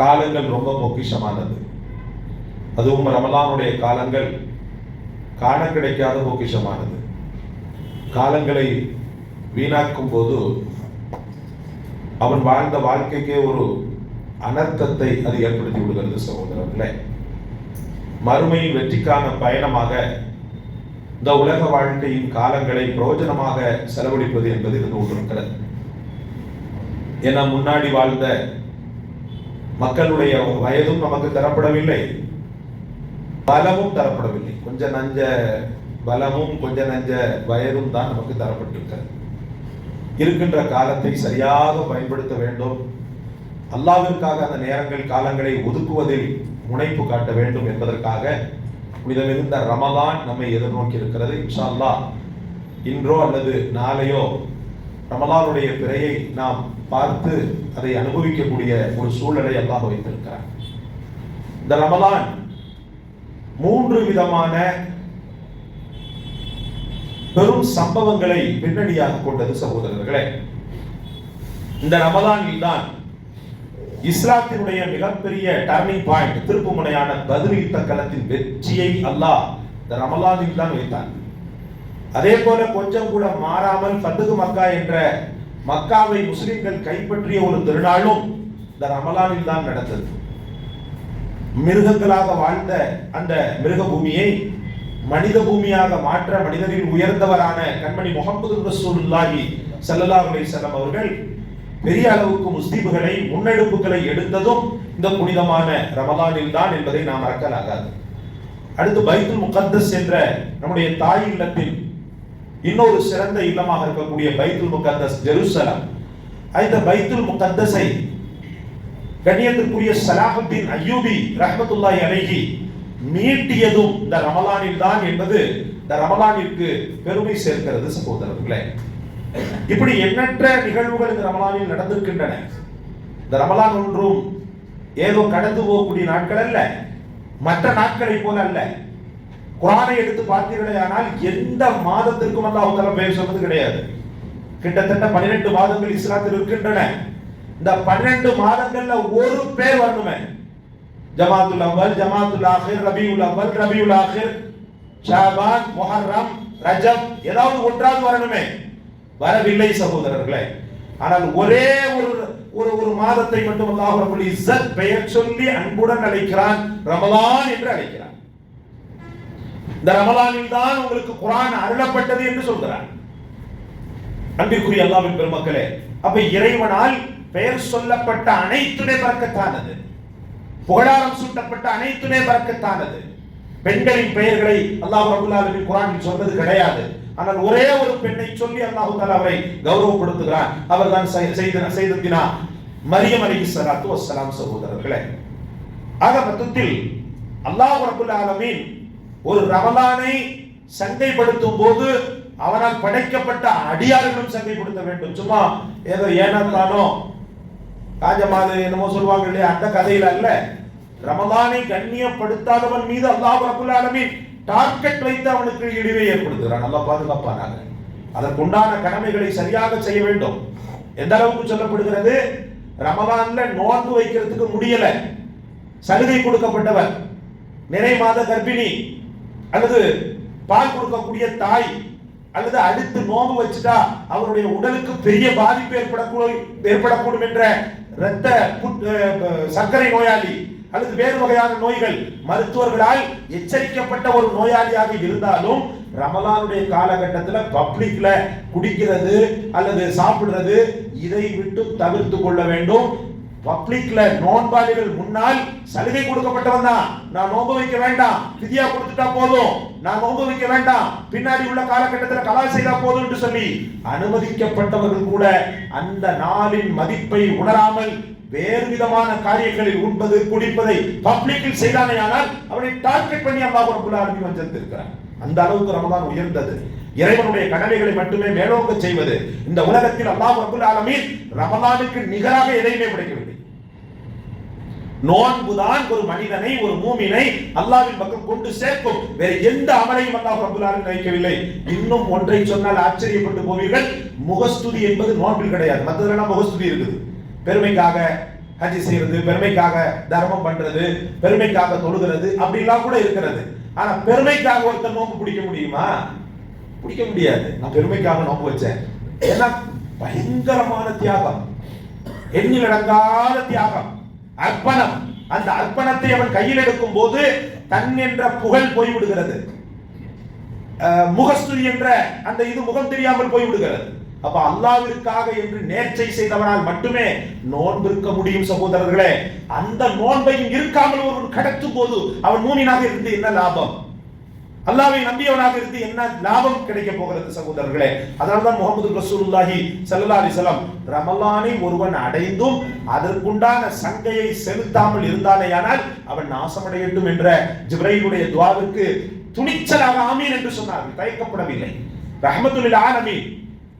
காலங்கள் ரொம்ப பொக்கிஷமானது. அதுவும் ரமலானுடைய காலங்கள் காண கிடைக்காத பொக்கிஷமானது. காலங்களை வீணாக்கும் போது அவன் வாழ்ந்த வாழ்க்கைக்கே ஒரு அனர்த்தத்தை அது ஏற்படுத்தி விடுகிறது சகோதரர்களே. மறுமையின் வெற்றிக்கான பயணமாக இந்த உலக வாழ்க்கையின் காலங்களை பிரயோஜனமாக செலவழிப்பது என்பது இருந்து கொண்டிருக்கிறது என முன்னாடி வாழ்ந்த மக்களுடைய வயதும் நமக்கு தரப்படவில்லை. பலமும் தரப்படவில்லை. கொஞ்ச நஞ்ச பலமும் கொஞ்ச நஞ்ச வயதும் தான் நமக்கு தரப்பட்டிருக்கிறது. இருக்கின்ற காலத்தை சரியாக பயன்படுத்த வேண்டும். அல்லாவிற்காக அந்த நேரங்கள் காலங்களை ஒதுக்குவதில் முனைப்பு காட்ட வேண்டும் என்பதற்காக புனிதமிகுந்த ரமலான் நம்மை எதிர்நோக்கி இருக்கிறது இன்ஷா அல்லாஹ் இன்றோ அல்லது நாளையோ ரமலானுடைய பிறையை நாம் பார்த்து அதை அனுபவிக்கக்கூடிய ஒரு சூழலை அல்லாஹ் வைத்திருக்கிறார். இந்த ரமலான் மூன்று விதமான பெரும் சம்பவங்களை பின்னணியாக கொண்டது சகோதரர்களே. இந்த ரமலானில் தான் இஸ்லாத்தினுடைய மிகப்பெரிய டர்னிங் பாயிண்ட் திருப்பு முனையான பதில் யுத்த களத்தின் வெற்றியை அல்லாஹ் இந்த ரமலானில் தான் வைத்தான். அதே போல கொஞ்சம் கூட மாறாமல் பத்துகு மக்கா என்ற மக்காவை முஸ்லிம்கள் கைப்பற்றிய ஒரு திருநாளும் இந்த ரமலானில் தான் நடந்தது. மிருகங்களாக வாழ்ந்த அந்த மிருக பூமியை மனித பூமியாக மாற்ற மனிதரில் உயர்ந்தவரான கண்மணி முகமது ரசூலுல்லாஹி ஸல்லல்லாஹு அலைஹி வஸல்லம் அவர்கள் பெரிய அளவுக்கு முஸ்லிம்களை முன்னெடுப்புகளை எடுத்ததும் இந்த புனிதமான ரமலானில் தான் என்பதை நாம் மறக்கலாகாது. அடுத்து பைத்துல் முகத்தஸ் என்ற நம்முடைய தாய் இல்லத்தில் இன்னொரு சிறந்த இல்லமாக இருக்கக்கூடிய பைத்துல் முகத்தஸ் ஜெருசலம். இந்த பைத்துல் முகத்தஸை கண்ணியத்திற்குரிய சலாஹுத்தீன் அய்யூபி ரஹமத்துல்லாய் அலைஹி மீட்டியதும் இந்த ரமலானில் தான் என்பது இந்த ரமலானிற்கு பெருமை சேர்க்கிறது சகோதரர்களே. இப்படி எண்ணற்ற நிகழ்வுகள் இந்த ரமலானில் நடந்திருக்கின்றன. இந்த ரமலான் ஒன்றும் ஏதோ கடந்து போகக்கூடிய நாட்கள் அல்ல. மற்ற நாட்களை போல அல்ல. குரானை எடுத்து பார்த்தீர்களே ஆனால் எந்த மாதத்திற்கும் அல்லாஹ் தஆலா பெயர் சொன்னது கிடையாது. கிட்டத்தட்ட பன்னிரெண்டு மாதங்கள் இஸ்லாத்தில் இருக்கின்றன. இந்த பன்னிரெண்டு மாதங்கள்ல ஒரு பேர் வரணுமே. ஜமாத்துல் அவ்வல் ஜமாத்துல் ஆஹிர் ரபியுல் அவ்வல் ரபியுல் ஆஹிர் ஷாபான் முஹர்ரம் ரஜப் ஏதாவது ஒன்றாவது வரணுமே. வரவில்லை சகோதரர்களே. ஆனால் ஒரே ஒரு ஒரு ஒரு மாதத்தை மட்டும் அல்லாஹ் ரபுல் இஸ்ஸத் பெயர் சொல்லி அன்புடன் அழைக்கிறான் ரமலான் என்று அழைக்கிறான். இந்த ரமலானில் தான் உங்களுக்கு குரான் அருளப்பட்டது என்று சொல்கிறார். அன்பிற்குரிய அல்லாவின் பெருமக்களே அப்ப இறைவனால் பெயர் சொல்லப்பட்ட அனைத்துமே பறக்கத்தானது? புகழாரம் சூட்டப்பட்ட அனைத்துமே பறக்கத்தானது? பெண்களின் பெயர்களை அல்லாஹ் ரபுல் குரானில் சொன்னது கிடையாது. ஆனால் ஒரே ஒரு பெண்ணை சொல்லி அல்லாஹ் தாலா அவரை கௌரவப்படுத்துகிறான் அவர்தான் செய்த செய்தத்தினா மரியம் அலைஹிஸ்ஸலாத்து வசலாம் சகோதரர்களே. ஆக மொத்தத்தில் அல்லாஹ் ரபுல் ஒரு ரமலானை சங்கைப்படுத்தும் போது அவனால் படைக்கப்பட்ட அடியார்களும் சங்கைப்படுத்த வேண்டும். சும்மா ஏதோ ஏனத்தானோ காஞ்சமாது என்னமோ சொல்லுவாங்க இல்லையா அந்த கதையில அல்ல. ரமதானை கண்ணியப்படுத்தாதவன் மீது அல்லாஹ் ரபுல் ஆலமின் டார்கெட் வைத்து அவனுக்கு இழிவை ஏற்படுத்துகிறான். நல்லா பாதுகாப்பானாங்க அதற்குண்டான கடமைகளை சரியாக செய்ய வேண்டும். எந்த அளவுக்கு சொல்லப்படுகிறது? ரமதான்ல நோன்பு வைக்கிறதுக்கு முடியல. சலுகை கொடுக்கப்பட்டவர். நிறை மாத கர்ப்பிணி. அல்லது பால் கொடுக்கக்கூடிய தாய் அல்லது அடுத்து நோம்பு வச்சுட்டா அவருடைய உடலுக்கு பெரிய பாதிப்பு ஏற்படக்கூடும் ஏற்படக்கூடும் என்ற இரத்த சர்க்கரை நோயாளி அல்லது வேறு வகையான நோய்கள் மருத்துவர்களால் எச்சரிக்கப்பட்ட ஒரு நோயாளியாக இருந்தாலும் ரமலானுடைய காலகட்டத்தில் பப்ளிக்ல குடிக்கிறது அல்லது சாப்பிடுறது இதை விட்டு தவிர்த்து கொள்ள வேண்டும். பப்ளிக்ல நோன்பாளிகள் முன்னால் சலுகை கொடுக்கப்பட்டவன் தான். நான் நோன்பு வைக்க வேண்டாம். விதியா கொடுத்துட்டா போதும். நான் நோன்பு வைக்க வேண்டாம். பின்னாடி உள்ள காலகட்டத்தில் கலால் செய்தா போதும் என்று சொல்லி அனுமதிக்கப்பட்டவர்கள் கூட அந்த நாளின் மதிப்பை உணராமல் வேறு விதமான காரியங்களில் உண்பது குடிப்பதை பப்ளிக்கில் செய்தானேயானால் அவனை டார்கெட் பண்ணி அல்லாஹ் ரப்பல் ஆலமீன் வந்திருக்கிறான். அந்த அளவுக்கு ரமதான் உயர்ந்தது. இறைவனுடைய கடமைகளை மட்டுமே மேலோங்க செய்வது இந்த உலகத்தில் அல்லாஹ் ரப்பல் ஆலமீன் ரமதானுக்கு நிகராக எதையுமே படைக்கவில்லை நோன்புதான் ஒரு மனிதனை ஒரு மூமினை அல்லாவின் பக்கம் கொண்டு சேர்க்கும். வேற எந்த அமலையும் அல்லாஹ் ரப்பல் நினைக்கவில்லை இன்னும் ஒன்றை சொன்னால் ஆச்சரியப்பட்டு போவீர்கள். முகஸ்துதி என்பது நோன்பில் கிடையாது. மற்றதெல்லாம் முகஸ்துதி இருக்குது. பெருமைக்காக ஹஜி செய்யறது பெருமைக்காக தர்மம் பண்றது பெருமைக்காக தொழுகிறது அப்படிலாம் கூட இருக்கிறது. ஆனா பெருமைக்காக ஒருத்தர் நோக்கு பிடிக்க முடியுமா? பிடிக்க முடியாது. நான் பெருமைக்காக நோக்கு வச்சேன். ஏன்னா பயங்கரமான தியாகம். எண்ணில் அடங்காத தியாகம். அர்ப்பணம். அந்த அர்ப்பணத்தை அவன் கையில் எடுக்கும் போது தன் என்ற புகழ் போய்விடுகிறது. அஹ், என்ற அந்த இது முகம் தெரியாமல் போய்விடுகிறது. அப்ப அல்லாவிற்காக என்று நேர்ச்சை செய்தவனால் மட்டுமே நோன்பு இருக்க முடியும் சகோதரர்களே. அந்த நோன்பையும் இருக்காமல் ஒருவன் கடத்தும் போது அவன் மூமினாக இருந்து என்ன லாபம்? அல்லாவை நம்பியவனாக இருந்து என்ன லாபம் கிடைக்க போகிறது சகோதரர்களே? அதனால்தான் முகமது ரசூலுல்லாஹி சல்லா அலைஹி ரமலானை ஒருவன் அடைந்தும் அதற்குண்டான சங்கையை செலுத்தாமல் இருந்தானேயானால் அவன் நாசமடையட்டும் என்ற ஜிப்ரைலுடைய துவாவுக்கு துணிச்சலாக ஆமீன் என்று சொன்னார்கள். தயக்கப்படவில்லை. ரஹ்மத்துல் ஆலமீன்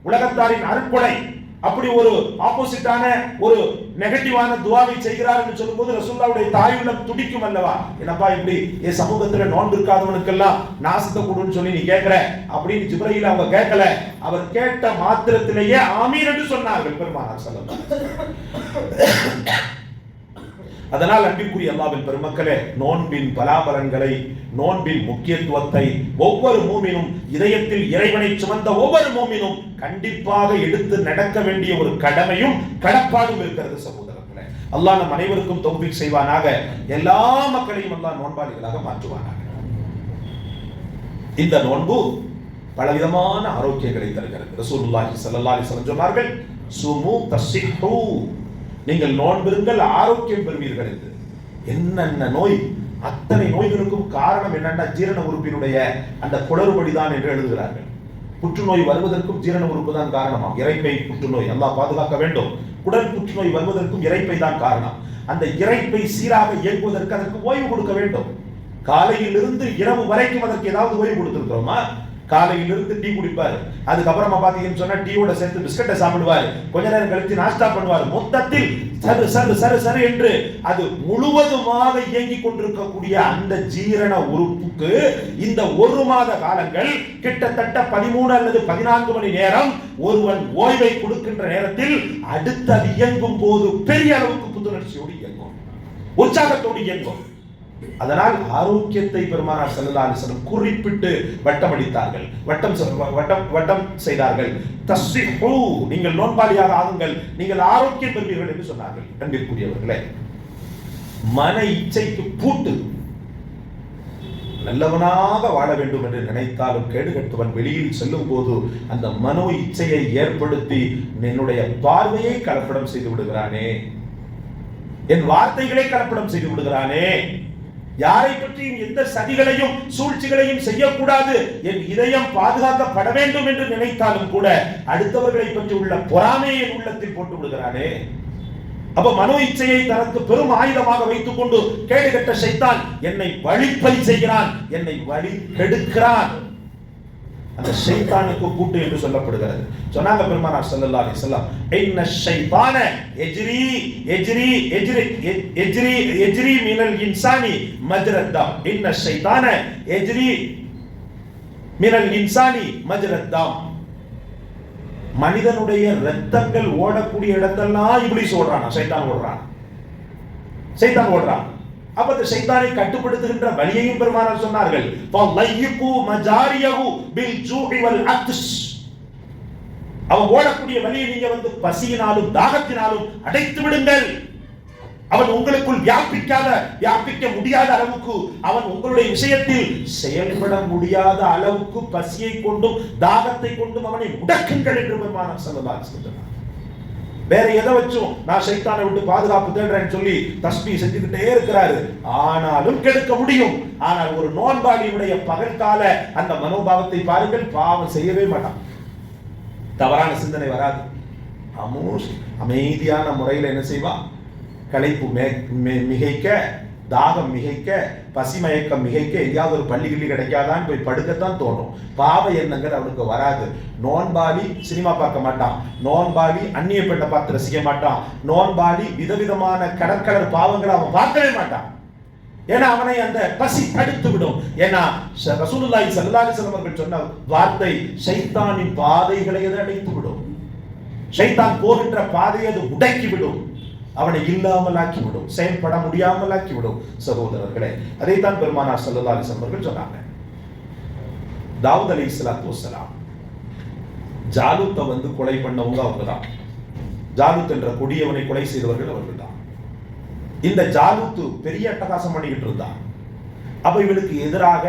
உலகத்தாரின் அருட்கொலை அப்படி ஒரு ஆப்போசிட்டான ஒரு நெகட்டிவான துவாவை செய்கிறார் என்று சொல்லும்போது ரசூல்லாவுடைய தாயுள்ளம் துடிக்கும் அல்லவா? என்னப்பா இப்படி? என் சமூகத்துல நோன்பு இருக்காதவனுக்கெல்லாம் நாசத்தை கொடுன்னு சொல்லி நீ கேட்கிற? அப்படின்னு ஜிப்ரஹில் அவங்க கேட்கல. அவர் கேட்ட மாத்திரத்திலேயே ஆமீர் என்று சொன்னார்கள் பெருமானார் ஸல்லல்லாஹு அதனால் அன்பிற்குரிய அல்லாவின் பெருமக்களே நோன்பின் பலாபலன்களை நோன்பின் முக்கியத்துவத்தை ஒவ்வொரு மூமினும் இதயத்தில் இறைவனை சுமந்த ஒவ்வொரு மூமினும் கண்டிப்பாக எடுத்து நடக்க வேண்டிய ஒரு கடமையும் கடப்பாடும் இருக்கிறது சகோதரர்களே. அல்லாஹ் நம் அனைவருக்கும் தௌஃபீக் செய்வானாக. எல்லா மக்களையும் அல்லாஹ் நோன்பாளிகளாக மாற்றுவானாக. இந்த நோன்பு பலவிதமான ஆரோக்கியங்களை தருகிறது. ரசூலுல்லாஹி ஸல்லல்லாஹு அலைஹி வஸல்லம் சொன்னார்கள் சுமு தஸ்ஸிஹு. நீங்கள் நோன்பிருங்கள் ஆரோக்கியம் பெறுவீர்கள் என்று. என்னென்ன நோய்? அத்தனை நோய்களுக்கும் காரணம் என்னன்னா ஜீரண உறுப்பினுடைய அந்த குளறுபடிதான் என்று எழுதுகிறார்கள். புற்றுநோய் வருவதற்கும் ஜீரண உறுப்பு தான் காரணமாம். இறைப்பை புற்றுநோய். அல்லாஹ் பாதுகாக்க வேண்டும். குடல் புற்றுநோய் வருவதற்கும் இறைப்பை தான் காரணம். அந்த இறைப்பை சீராக இயங்குவதற்கு அதற்கு ஓய்வு கொடுக்க வேண்டும். காலையிலிருந்து இரவு வரைக்கும் அதற்கு ஏதாவது ஓய்வு கொடுத்திருக்கிறோமா? காலையிலிருந்து டீ குடிப்பார். அதுக்கப்புறமா பார்த்தீங்கன்னு சொன்னா டீயோட சேர்த்து பிஸ்கட்டை சாப்பிடுவார். கொஞ்ச நேரம் கழித்து நாஸ்டா பண்ணுவார். மொத்தத்தில் சரு சரு சரு சரு என்று அது முழுவதுமாக இயங்கிக் கொண்டிருக்கக்கூடிய அந்த ஜீரண உறுப்புக்கு இந்த ஒரு மாத காலங்கள் கிட்டத்தட்ட பதிமூணு அல்லது பதினான்கு மணி நேரம் ஒருவன் ஓய்வை கொடுக்கின்ற நேரத்தில் அடுத்து அது இயங்கும் போது பெரிய அளவுக்கு புத்துணர்ச்சியோடு இயங்கும். உற்சாகத்தோடு இயங்கும். அதனால் ஆரோக்கியத்தை பெருமானார் ஸல்லல்லாஹு குறிப்பிட்டு வட்டம் அடித்தார்கள். வட்டம் வட்டம் செய்தார்கள். தஸ்ஸிஹு நீங்கள் நோன்பாளியாக ஆகுங்கள். நீங்கள் ஆரோக்கியம் பெறுவீர்கள் என்று சொன்னார்கள். அன்பிற்குரியவர்களே மன இச்சைக்கு பூட்டு நல்லவனாக வாழ வேண்டும் என்று நினைத்தாலும் கேடு கட்டுவன் வெளியில் செல்லும் போது அந்த மனோ இச்சையை ஏற்படுத்தி என்னுடைய பார்வையை கலப்படம் செய்து விடுகிறானே. என் வார்த்தைகளை கலப்படம் செய்து விடுகிறானே. யாரை பற்றியும் எந்த சதிகளையும் சூழ்ச்சிகளையும் செய்யக்கூடாது. என் இதயம் பாதுகாக்கப்பட வேண்டும் என்று நினைத்தாலும் கூட அடுத்தவர்களை பற்றி உள்ள பொறாமையை என் உள்ளத்தில் போட்டு விடுகிறானே. அப்ப மனோ இச்சையை தனக்கு பெரும் ஆயுதமாக வைத்துக் கொண்டு கேடு கட்ட சைத்தான் என்னை வழிப்பறி செய்கிறான் என்னை வழி கெடுக்கிறான் அந்த ஷைத்தானுக்கு கூட்டு என்று சொல்லப்படுகிறது. சொன்னாங்க பெருமானார் சல்லல்லா அலி சொல்லாம் இன்ன ஷைத்தான எஜ்ரி எஜ்ரி எஜ்ரி எஜ்ரி எஜ்ரி மினல் இன்சானி மஜ்ரத்தம் இன்ன ஷைத்தான எஜ்ரி மினல் இன்சானி மஜ்ரத்தம் மனிதனுடைய ரத்தங்கள் ஓடக்கூடிய இடத்தெல்லாம் இப்படி சொல்றான் சைத்தான் ஓடுறான். சைத்தான் ஓடுறான். அப்ப அந்த சைத்தானை கட்டுப்படுத்துகின்ற வழியையும் பெருமானார் சொன்னார்கள். ஃபலையிகு பில் வல் அவன் ஓடக்கூடிய வழியை நீங்க வந்து பசியினாலும் தாகத்தினாலும் அடைத்து விடுங்கள். அவன் உங்களுக்குள் வியாபிக்காத வியாபிக்க முடியாத அளவுக்கு அவன் உங்களுடைய விஷயத்தில் செயல்பட முடியாத அளவுக்கு பசியை கொண்டும் தாகத்தை கொண்டும் அவனை முடக்குங்கள் என்று பெருமானார் ஸல்லல்லாஹு அலைஹி வேற எதை வச்சும் நான் சைத்தானை விட்டு பாதுகாப்பு தேடுறேன்னு சொல்லி தஸ்மி செஞ்சுக்கிட்டே இருக்கிறாரு. ஆனாலும் கெடுக்க முடியும். ஆனால் ஒரு நோன்பாளியுடைய பகற்கால அந்த மனோபாவத்தை பாருங்கள் பாவம் செய்யவே மாட்டான். தவறான சிந்தனை வராது. அமோஸ் அமைதியான முறையில் என்ன செய்வான் களைப்பு மிகைக்க தாகம் மிகைக்க பசி மயக்கம் மிகைக்க எங்கேயாவது ஒரு பள்ளி கிள்ளி கிடைக்காதான் போய் படுக்கத்தான் தோணும். பாவ எண்ணங்கள் அவனுக்கு வராது. நோன்பாவி சினிமா பார்க்க மாட்டான். நோன்பாவி அந்நிய பெண்ணை பார்த்து ரசிக்க மாட்டான். நோன்பாவி விதவிதமான கடற்கடர் பாவங்களை அவன் பார்க்கவே மாட்டான். ஏன்னா அவனை அந்த பசி தடுத்து விடும். ஏன்னா ஷ- ரசூலுல்லாஹி ஸல்லல்லாஹு அலைஹி அவர்கள் சொன்ன வார்த்தை ஷைத்தானின் பாதைகளை அது அடைத்து விடும். சைத்தான் போகின்ற பாதையை அது உடைக்கி விடும். அவனை இல்லாமல் ஆக்கிவிடும் செயல்பட முடியாமல் ஆக்கிவிடும் சகோதரர்களே அதைத்தான் பெருமானார் சல்லா அலிஸ்லாம் அவர்கள் சொன்னாங்க. தாவூத் அலி இஸ்லாத்து வசலாம் ஜாலுத்தை வந்து கொலை பண்ணவங்க அவங்க தான் ஜாலுத் என்ற கொடியவனை கொலை செய்தவர்கள் அவர்கள் தான் இந்த ஜாலுத்து பெரிய அட்டகாசம் பண்ணிக்கிட்டு இருந்தான். அப்ப இவனுக்கு எதிராக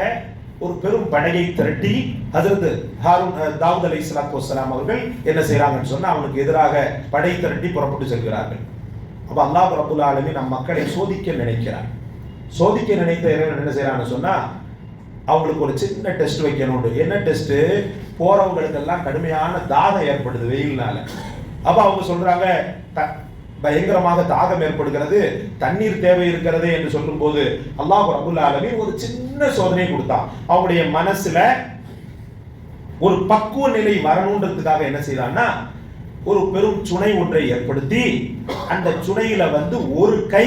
ஒரு பெரும் படையை திரட்டி அதற்கு ஹாரூன் தாவூத் அலி இஸ்லாத்து வசலாம் அவர்கள் என்ன செய்யறாங்கன்னு சொன்னா அவனுக்கு எதிராக படை திரட்டி புறப்பட்டு செல்கிறார்கள். அப்போ அல்லாஹ் ரபுல் ஆலமீன் நம் மக்களை சோதிக்க நினைக்கிறார். சோதிக்க நினைத்த இறைவன் என்ன செய்யறான்னு சொன்னால் அவங்களுக்கு ஒரு சின்ன டெஸ்ட் வைக்கணும் என்ன டெஸ்ட்டு போகிறவங்களுக்கு எல்லாம் கடுமையான தாகம் ஏற்படுது வெயில்னால. அப்போ அவங்க சொல்கிறாங்க த- பயங்கரமாக தாகம் ஏற்படுகிறது தண்ணீர் தேவை இருக்கிறது என்று சொல்லும்போது அல்லாஹ் ரபுல் ஒரு சின்ன சோதனை கொடுத்தான். அவங்களுடைய மனசில் ஒரு பக்குவ நிலை வரணுன்றதுக்காக என்ன செய்தான்னா ஒரு பெரும் சுனை ஒன்றை ஏற்படுத்தி அந்த சுனையில வந்து ஒரு கை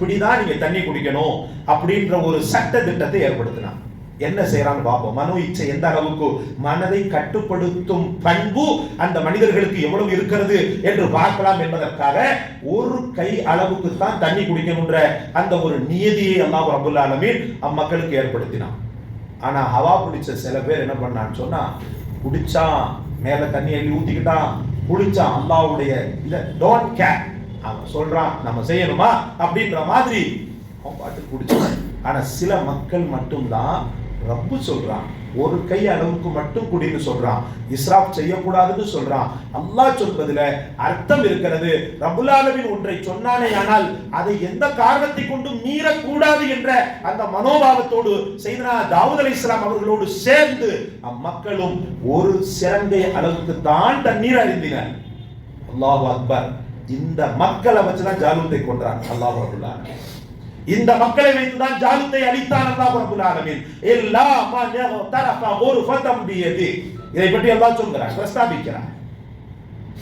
பிடிதான் நீங்க தண்ணி குடிக்கணும் அப்படின்ற ஒரு சட்ட திட்டத்தை ஏற்படுத்தினான். என்ன செய்யறான்னு பார்ப்போம். மனோ இச்சை எந்த அளவுக்கு மனதை கட்டுப்படுத்தும் பண்பு அந்த மனிதர்களுக்கு எவ்வளவு இருக்கிறது என்று பார்க்கலாம் என்பதற்காக ஒரு கை அளவுக்கு தான் தண்ணி குடிக்கணுன்ற அந்த ஒரு நியதியை அல்லாஹ் அபுல் ஆலமீன் அம்மக்களுக்கு ஏற்படுத்தினான். ஆனா ஹவா பிடிச்ச சில பேர் என்ன பண்ணான்னு சொன்னா குடிச்சான் மேல தண்ணி அள்ளி ஊத்திக்கிட்டான் குடிச்சான் அல்லாவுடைய இல்ல டோன்ட் கேர் அவன் சொல்றான் நம்ம செய்யணுமா? அப்படின்ற மாதிரி அவன் பாட்டு குடிச்சான். ஆனா சில மக்கள் மட்டும்தான் ரப்பு சொல்றான். ஒரு கை அளவுக்கு மட்டும் குடின்னு சொல்றான். இஸ்ராப் செய்யக்கூடாதுன்னு சொல்றான். அல்லாஹ் சொல்வதில் அர்த்தம் இருக்கிறது. ரபுல்லாலவின் ஒன்றை சொன்னானே ஆனால் அதை எந்த காரணத்தை கொண்டும் மீறக்கூடாது என்ற அந்த மனோபாவத்தோடு செய்தனா தாவூத் அலி இஸ்லாம் அவர்களோடு சேர்ந்து அம்மக்களும் ஒரு சிறந்த அளவுக்கு தான் தண்ணீர் அறிந்தினர் அல்லாஹு அக்பர். இந்த மக்களை வச்சுதான் ஜாலூத்தை கொண்டான் அல்லாஹ் அபுல்லான இந்த மக்களை வைத்துதான் ஜாலூத்தை அளித்தான் அல்லாஹ் ரபுல் ஆலமீன். எல்லா மன் தரஃப குர்ஃபதம் பியதி. இதை பற்றி அல்லாஹ் சொல்கிறான் பிரஸ்தாபிக்கிறான்.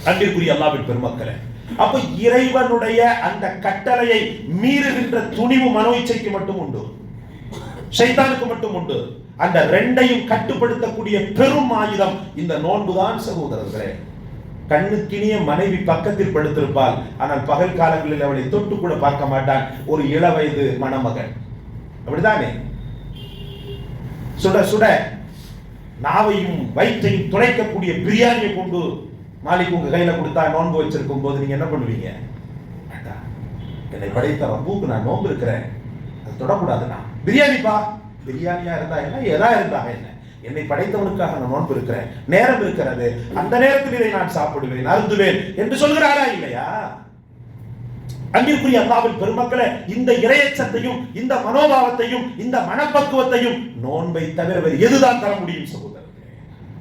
அன்பிற்குரிய அல்லாஹ்வின் பெருமக்களே அப்ப இறைவனுடைய அந்த கட்டளையை மீறுகின்ற துணிவு மனோ இச்சைக்கு மட்டும் உண்டு. ஷைத்தானுக்கு மட்டும் உண்டு. அந்த ரெண்டையும் கட்டுப்படுத்தக்கூடிய பெரும் ஆயுதம் இந்த நோன்புதான் சகோதரர்களே. கண்ணுக்கினிய மனைவி பக்கத்தில் படுத்திருப்பாள். ஆனால் பகல் காலங்களில் அவளை தொட்டு கூட பார்க்க மாட்டான். ஒரு இளவயது மணமகன். அப்படிதானே சுட சுட நாவையும் வயிற்றையும் துளைக்கக்கூடிய பிரியாணியை கொண்டு நாளைக்கு உங்க கையில கொடுத்தா நோன்பு வச்சிருக்கும் போது நீங்க என்ன பண்ணுவீங்க? என்னை படைத்த ரப்புக்கு நான் நோன்பு இருக்கிறேன். அது தொடக்கூடாதுண்ணா. பிரியாணிப்பா? பிரியாணியா இருந்தா என்ன? எதா இருந்தா என்ன? என்னை படைத்தவனுக்காக நான் நோன்பு இருக்கிறேன் நேரம் இருக்கிறது. அந்த நேரத்தில் இதை நான் சாப்பிடுவேன் அருந்துவேன் என்று சொல்கிறாரா இல்லையா? அன்பிற்குரிய அல்லாவின் பெருமக்களை இந்த இரையச்சத்தையும் இந்த மனோபாவத்தையும் இந்த மனப்பக்குவத்தையும் நோன்பை தவிர வேறு எதுதான் தர முடியும் சகோதரர்களே?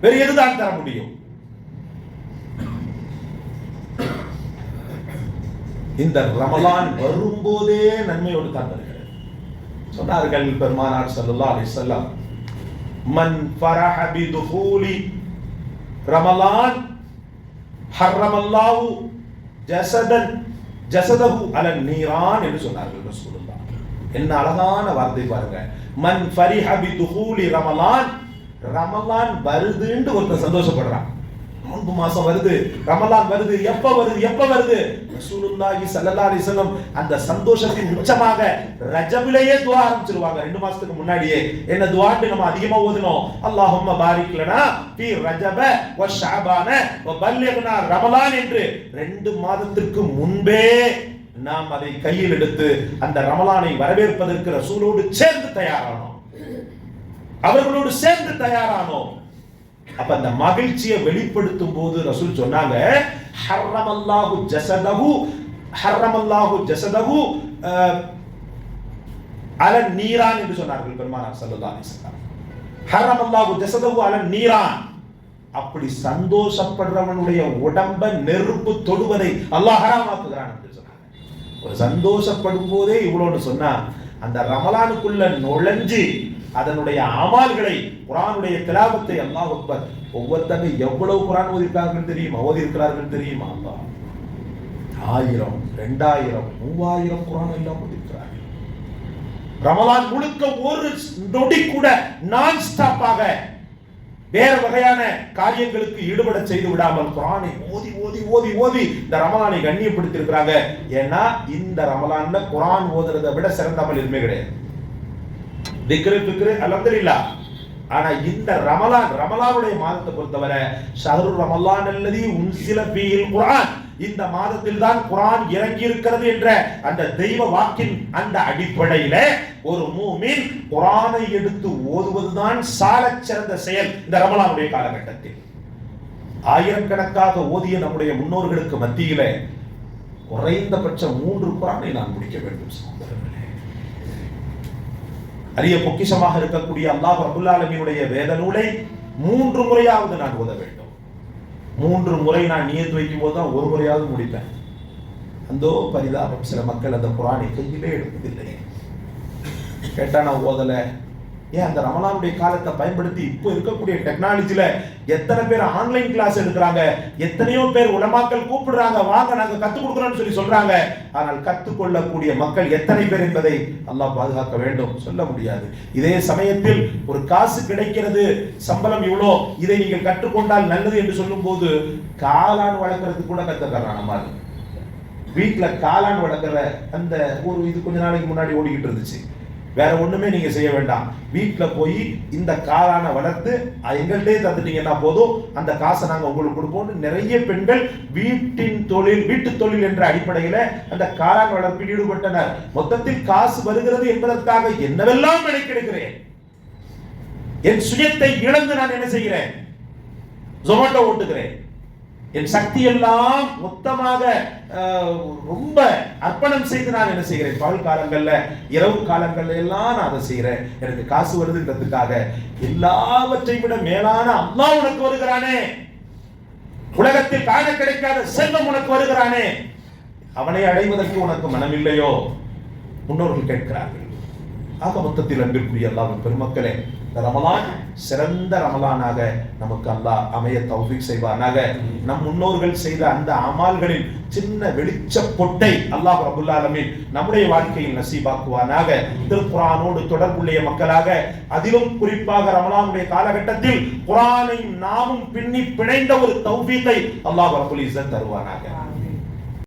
வேறு எதுதான் தர முடியும்? இந்த ரமலான் வரும்போதே நன்மையோடு தான் வருகிறது சொன்னார்கள் பெருமானார் ஸல்லல்லாஹு அலைஹி வஸல்லம் மன் ஃபரஹ பிதுஹூலி ரமலான் ஹர்ரமல்லாஹு ஜசதன் ஜஸதஹு அலன் நீரான் என்று சொன்னார்கள் ரசூலுல்லாஹ். என்ன அழகான வார்த்தை பாருங்க. மன் ஃபரிஹ பிதுஹூலி ரமலான் ரமலான் வருதுன்னு ஒருத்தர் சந்தோஷப்படுறான். நோன்பு மாசம் வருது. ரமலான் வருது. எப்ப வருது? எப்ப வருது? ரசூலுல்லாஹி ஸல்லல்லாஹு அலைஹி வஸல்லம் அந்த சந்தோஷத்தின் உச்சமாக ரஜபிலேயே துவா ஆரம்பிச்சிருவாங்க. ரெண்டு மாசத்துக்கு முன்னாடியே. என்ன துஆன்னு நம்ம அதிகமா ஓதுனோம்? அல்லாஹும்ம பாரிக் லனா ரஜப வ ஷஅபான வ பல்லிக்னா ரமலான் என்று ரெண்டு மாதத்திற்கு முன்பே நாம் அதை கையில் எடுத்து அந்த ரமலானை வரவேற்பதற்கு ரசூலோடு சேர்ந்து தயாரானோம். அவர்களோடு சேர்ந்து தயாரானோம். அப்ப அந்த மகிழ்ச்சியை வெளிப்படுத்தும் போது ரசூல் சொன்னாங்க ஹர்ரமல்லாஹு ஜஸதஹு ஹர்ரமல்லாஹு ஜஸதஹு அஹ், அல நீரான் என்று சொன்னார்கள் பெருமானார் ஸல்லல்லாஹு அலைஹி வஸல்லம். ஹர்ரமல்லாஹு ஜஸதஹு அல நீரான். அப்படி சந்தோஷப்படுறவனுடைய உடம்ப நெருப்பு தொடுவதை அல்லாஹ் ஹராமாக்குகிறான் என்று சொன்னாங்க. ஒரு சந்தோஷப்படும் போதே இவ்வளோன்னு சொன்னா அந்த ரமலானுக்குள்ள நுழைஞ்சு அதனுடைய அமால்களை குரானுடைய திலாபத்தை அல்லாஹ் அக்பர் ஒவ்வொருத்தங்க எவ்வளவு குரான் ஓதிருக்கார்கள் தெரியுமா? ஓதி இருக்கிறார்கள் தெரியுமா? அப்பா ஆயிரம் ரெண்டாயிரம் மூவாயிரம் குரான் எல்லாம் ஓதிருக்கிறார்கள். ரமலான் முழுக்க ஒரு நொடி கூட நான் ஸ்டாப்பாக வேற வகையான காரியங்களுக்கு ஈடுபட செய்து விடாமல் குரானை ஓதி ஓதி ஓதி ஓதி இந்த ரமலானை கண்ணியப்படுத்தி இருக்கிறாங்க ஏன்னா இந்த ரமலான்ல குரான் ஓதுறதை விட சிறந்த அமல் எதுவுமே கிடையாது. திக்ரு பிக்ரு அல்ஹம்துலில்லாஹ் ஆனா இந்த ரமலான் ரமலானுடைய மாதத்தை பொறுத்தவரை ஷஹரு ரமலான் அல்லது உன்சில பீல் குரான் இந்த மாதத்தில் தான் குரான் இறங்கி இருக்கிறது என்ற அந்த தெய்வ வாக்கின் அந்த அடிப்படையில ஒரு மூமின் குரானை எடுத்து ஓதுவதுதான் சாலச் சிறந்த செயல் இந்த ரமலானுடைய காலகட்டத்தில். ஆயிரக்கணக்காக ஓதிய நம்முடைய முன்னோர்களுக்கு மத்தியில குறைந்தபட்சம் மூன்று குரானை நான் முடிக்க வேண்டும். சகோதரர்களே அரிய பொக்கிஷமாக இருக்கக்கூடிய அல்லாஹ் ரபுல் ஆலமீனுடைய வேத நூலை மூன்று முறையாவது நான் ஓத வேண்டும். மூன்று முறை நான் நியத்து வைக்கும் போது தான் ஒரு முறையாவது முடிப்பேன். அந்தோ பரிதாபம் சில மக்கள் அந்த குரானை கையிலே எடுப்பதில்லை. கேட்டா நான் ஓதல. ஏன் அந்த ரமலானுடைய காலத்தை பயன்படுத்தி இப்போ இருக்கக்கூடிய டெக்னாலஜியில் எத்தனை பேர் ஆன்லைன் கிளாஸ் எடுக்கிறாங்க? எத்தனையோ பேர் உலமாக்கள் கூப்பிடுறாங்க வாங்க நாங்க கத்துக் கொடுக்குறோம்னு சொல்லி சொல்றாங்க. ஆனால் கத்துக்கொள்ளக்கூடிய மக்கள் எத்தனை பேர் என்பதை அல்லாஹ் பாதுகாக்க வேண்டும்? சொல்ல முடியாது. இதே சமயத்தில் ஒரு காசு கிடைக்கிறது சம்பளம் இவ்வளோ இதை நீங்கள் கற்றுக்கொண்டால் நல்லது என்று சொல்லும்போது காளான் வளர்க்கறதுக்கு கூட கத்துக்கிறான் நம்ம வீட்டில் காலான் காளான் வளர்க்குற அந்த ஒரு இது கொஞ்ச நாளைக்கு முன்னாடி ஓடிக்கிட்டு இருந்துச்சு. வேற ஒண்ணுமே நீங்க செய்ய வேண்டாம். வீட்டில் போய் இந்த காளானை வளர்த்து எங்கள்கிட்டே தந்துட்டீங்கன்னா போதும். அந்த காசை நாங்கள் உங்களுக்கு கொடுப்போம்னு நிறைய பெண்கள் வீட்டின் தொழில் வீட்டு தொழில் என்ற அடிப்படையில் அந்த காளான் வளர்ப்பில் ஈடுபட்டனர். மொத்தத்தில் காசு வருகிறது என்பதற்காக என்னவெல்லாம் கிடைக்கிறேன் என் சுயத்தை இழந்து நான் என்ன செய்கிறேன்? ஜொமேட்டோ ஓட்டுகிறேன். என் சக்தி எல்லாம் மொத்தமாக ரொம்ப அர்ப்பணம் செய்து நான் என்ன செய்கிறேன்? பகல் காலங்கள்ல இரவு காலங்கள்ல எல்லாம் நான் அதை செய்கிறேன். எனக்கு காசு வருதுன்றதுக்காக. எல்லாவற்றை விட மேலான அம்மா உனக்கு வருகிறானே. உலகத்தில் காண கிடைக்காத செல்வம் உனக்கு வருகிறானே. அவனை அடைவதற்கு உனக்கு மனமில்லையோ? முன்னோர்கள் கேட்கிறார்கள். ஆக மொத்தத்தில் அன்பிற்குரிய எல்லாம் பெருமக்களே ரமலான் சிறந்த ரமலானாக நமக்கு அல்லாஹ் அமைய தௌஃபீக் செய்வானாக. நம் முன்னோர்கள் செய்த அந்த அமால்களின் சின்ன வெளிச்ச பொட்டை அல்லாஹ் ரபுல் ஆலமீன் நம்முடைய வாழ்க்கையில் நசீபாக்குவானாக. திருக்குரானோடு தொடர்புடைய மக்களாக அதிலும் குறிப்பாக ரமலானுடைய காலகட்டத்தில் குரானை நாமும் பின்னி பிணைந்த ஒரு தௌஃபீத்தை அல்லாஹ் ரபுல் தருவானாக.